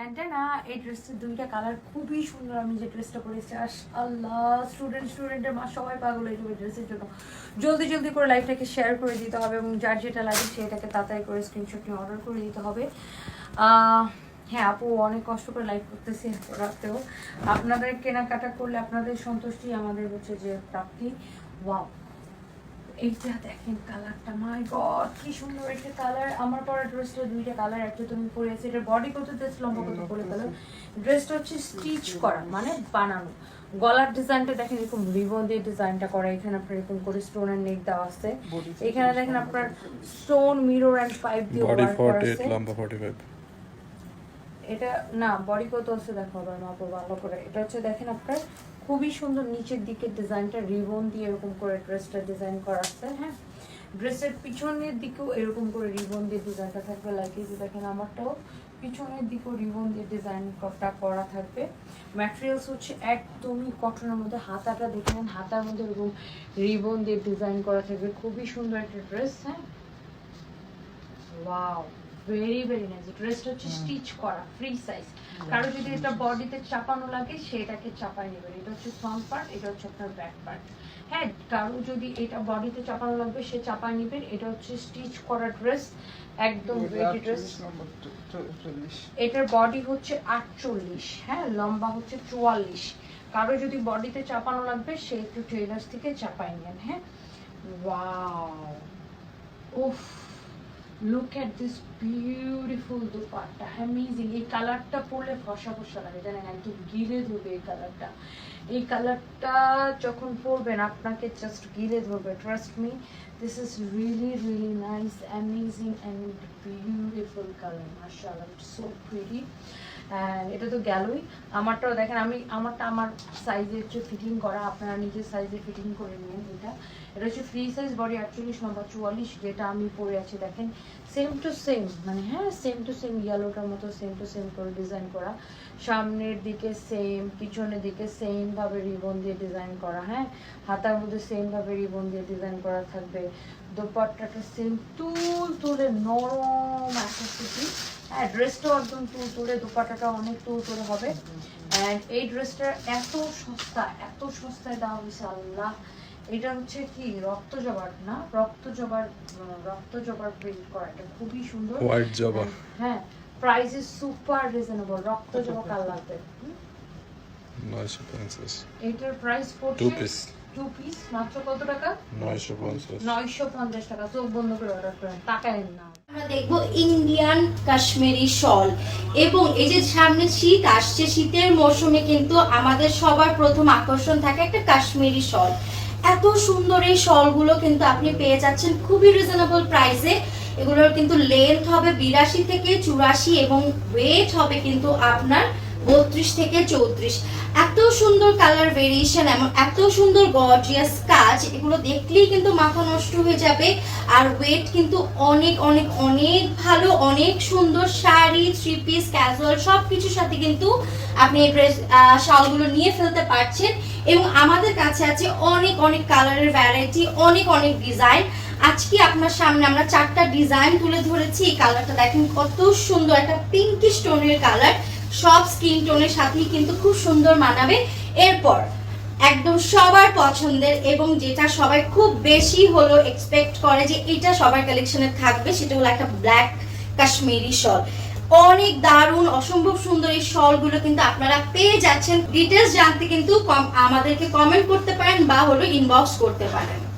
ট্যান্টানা এই ড্রেসটার দুইটা কালার খুবই সুন্দর আমি যে ড্রেসটা পরেছি। আস আল্লাহ স্টুডেন্ট স্টুডেন্টের মা সবাই পাগল হয়ে যাবে ড্রেসের জন্য। জলদি জলদি করে লাইফটাকে শেয়ার করে দিতে হবে এবং যার যেটা লাগে সেটাকে তাড়াতাড়ি করে স্ক্রিনশট নিয়ে অর্ডার করে দিতে হবে। হ্যাঁ আপু অনেক কষ্ট করে লাইভ করতেছি রাতেও। আপনাদের কেনাকাটা করলে আপনাদের সন্তুষ্টি, আমাদের হচ্ছে যে প্রাপ্তি। ওয়াও এইটা দেখেন কালারটা মাই গড কি সুন্দর একটা কালার। আমার পরা ড্রেসটা দুইটা কালার একটা তুমি পরে আছে এটা বডি কত ড্রেস লম্বা কত বলে কালার ড্রেসটা হচ্ছে স্টিচ করা মানে বানানো। গলার ডিজাইনটা দেখেন এরকম রিবন দিয়ে ডিজাইনটা করা। এখানে আপনার এরকম করে স্টোন এর নেক দেওয়া আছে। এখানে দেখেন আপনার স্টোন মিরর এন্ড পাইপ দিয়ে বডি ওয়ার্ক করা আছে। এটা, না বডি কত আছে দেখো, আবার মাপো ভালো করে। এটা হচ্ছে দেখেন আপনার খুবই সুন্দর নিচের দিকে ডিজাইনটা রিবন দিয়ে এরকম করে ড্রেসটা ডিজাইন করা আছে হ্যাঁ? ড্রেসের পিছনের দিকেও এরকম করে রিবন দিয়ে ডিজাইনটা থাকবে এই যে দেখেন আমারটাও পিছনের দিকেও রিবন দিয়ে ডিজাইন করা থাকবে। ম্যাটেরিয়ালস হচ্ছে একদমই কটনের মধ্যে, হাতাটা দেখে নেন, হাতার মধ্যে এরকম রিবন দিয়ে ডিজাইন করা থাকবে। খুবই সুন্দর একটা ড্রেস হ্যাঁ? ওয়াও ভেরি ভেরি নাইস ড্রেসটা হচ্ছে স্টিচ করা ফ্রি সাইজ কারও যদি এটা বডিতে চাপানো লাগে সেটাকে চাপাই নেবেন এটা হচ্ছে ফ্রন্ট পার্ট এটা হচ্ছে আপনার ব্যাক পার্ট হ্যাঁ কারও যদি এটা বডিতে চাপানো লাগবে সে চাপাই নেবেন এটা হচ্ছে স্টিচ করা ড্রেস একদম রেডি ড্রেস এটার বডি হচ্ছে আটচল্লিশ হ্যাঁ লম্বা হচ্ছে চুয়াল্লিশ। কারও যদি বডিতে চাপানো লাগবে সে একটু ট্রেলার্স থেকে চাপাই নেন হ্যাঁ। ওয়াও উফ! Look at this beautiful dupatta amazing এই কালারটা পরলে ফসা ফসা লাগে, জানেন? একদম গিলে ধরবে এই কালারটা এই কালারটা যখন পরবেন, আপনাকে জাস্ট গিলে ধরবে trust me this is really really nice amazing and beautiful colour মার্শাল্লাহ সো প্রিটি এটা তো গেলই। আমারটাও দেখেন, আমি, আমারটা আমার সাইজের হচ্ছে ফিটিং করা, আপনারা নিজের সাইজে ফিটিং করে নিন এটা। এটা হচ্ছে ফ্রি সাইজ বডি আটচল্লিশ নম্বর চুয়াল্লিশ যেটা আমি পরে আছি, দেখেন সেম টু সেম মানে হ্যাঁ সেম টু সেম ইয়েলোটার মতো সেম টু সেম করে ডিজাইন করা। সামনের দিকে সেম পিছনের দিকে সেম ভাবে রিবন দিয়ে ডিজাইন করা হ্যাঁ? হাতার মধ্যে সেম ভাবে রিবন দিয়ে ডিজাইন করা থাকবে। দোপাট্টাটা সেম তুল তুলে নরম একটা হ্যাঁ ড্রেসটাও একদম তুল তুলে, দোপাট্টাটা অনেক তুল তুলে হবে। অ্যান্ড এই ড্রেসটা এত সস্তা, এত সস্তায় দেওয়া হয়েছে, আল্লাহ। এটা হচ্ছে কি রক্ত জবার না? রক্ত জবার রক্ত জবার প্রিন্ট করা। এটা খুবই সুন্দর। হোয়াইট জবা। হ্যাঁ প্রাইস ইজ সুপার রিজনেবল রক্ত জবা কাল লাগবে? নয়শো পঞ্চাশ। এটার price two piece two piece মাত্র কত টাকা? নয়শো পঞ্চাশ। নয়শো পঞ্চাশ টাকা। চোখ বন্ধ করে অর্ডার করেন। টাকায় না। আমরা দেখব ইন্ডিয়ান কাশ্মীরি শল। এবং এই যে সামনে শীত আসছে শীতের মৌসুমে কিন্তু আমাদের সবার প্রথম আকর্ষণ থাকে একটা কাশ্মীরি শল। এত সুন্দর এই শলগুলো কিন্তু আপনি পেয়ে যাচ্ছেন খুবই রিজনেবল প্রাইসে এগুলোর কিন্তু লেন্থ হবে বিরাশি থেকে চুরাশি এবং ওয়েট হবে কিন্তু আপনার বত্রিশ থেকে চৌত্রিশ। এত সুন্দর কালার ভেরিয়েশন এবং এত সুন্দর গর্জিয়াস কাজ, এগুলো দেখলেই কিন্তু মাথা নষ্ট হয়ে যাবে। আর ওয়েট কিন্তু অনেক অনেক অনেক ভালো, অনেক সুন্দর শাড়ি থ্রি পিস ক্যাজুয়াল সব কিছুর সাথে কিন্তু আপনি এই ড্রেস শালগুলো নিয়ে ফেলতে পারছেন। এবং আমাদের কাছে আছে অনেক অনেক কালারের ভ্যারাইটি অনেক অনেক ডিজাইন আজকে আপনার সামনে আমরা চারটা ডিজাইন তুলে ধরেছি। এই কালারটা দেখেন কত সুন্দর, একটা পিঙ্কিশ টোনের কালার সব স্কিন টোনের সাথেই কিন্তু খুব সুন্দর মানাবে। এরপর একদম সবার পছন্দের এবং যেটা সবাই খুব বেশি হলো এক্সপেক্ট করে যে এটা সবার কালেকশনে থাকবে, সেটা হলো একটা ব্ল্যাক কাশ্মীরি শল অনেক দারুণ, অসম্ভব সুন্দর এই শলগুলো কিন্তু আপনারা পেয়ে যাচ্ছেন। ডিটেলস জানতে কিন্তু আমাদেরকে কমেন্ট করতে পারেন বা হলো ইনবক্স করতে পারেন।